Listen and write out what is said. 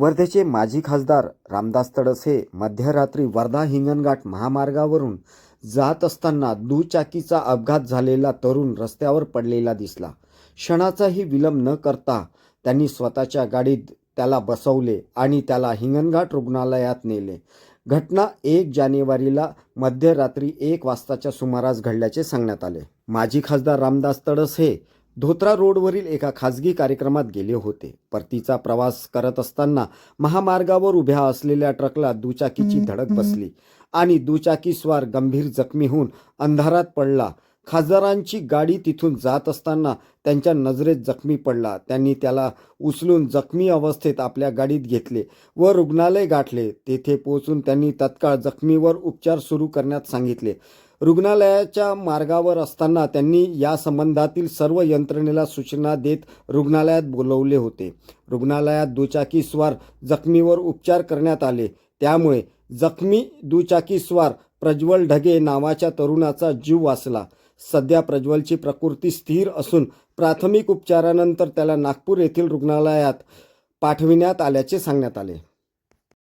वर्धेचे माजी खासदार रामदास तडस हे मध्यरात्री वर्धा हिंगणघाट महामार्गावरून जात असताना दुचाकीचा अपघात झालेला तरुण रस्त्यावर पडलेला दिसला. क्षणाचाही विलंब न करता त्यांनी स्वतःच्या गाडीत त्याला बसवले आणि त्याला हिंगणघाट रुग्णालयात नेले. घटना एक जानेवारीला मध्यरात्री एक वाजताच्या सुमारास घडल्याचे सांगण्यात आले. माजी खासदार रामदास तडस हे धोत्रा रोडवरील एका खाजगी कार्यक्रमात गेले होते. परतीचा प्रवास करत असताना महामार्गावर उभ्या असलेल्या ट्रकला दुचाकीची धडक बसली आणि दुचाकीस्वार गंभीर जखमी होऊन अंधारात पडला. खासदारांची गाडी तिथून जात असताना त्यांच्या नजरेत जखमी पडला. त्यांनी त्याला उचलून जखमी अवस्थेत आपल्या गाडीत घेतले व रुग्णालय गाठले. तेथे पोहोचून त्यांनी तत्काळ जखमीवर उपचार सुरू करण्यात सांगितले. रुग्णालयाच्या मार्गावर असताना त्यांनी या संबंधातील सर्व यंत्रणेला सूचना देत रुग्णालयात बोलवले होते. रुग्णालयात दुचाकीस्वार जखमीवर उपचार करण्यात आले. त्यामुळे जखमी दुचाकीस्वार प्रज्वल ढगे नावाच्या तरुणाचा जीव वाचला. सध्या प्रज्वलची प्रकृती स्थिर असून प्राथमिक उपचारानंतर त्याला नागपूर येथील रुग्णालयात पाठविण्यात आल्याचे सांगण्यात आले.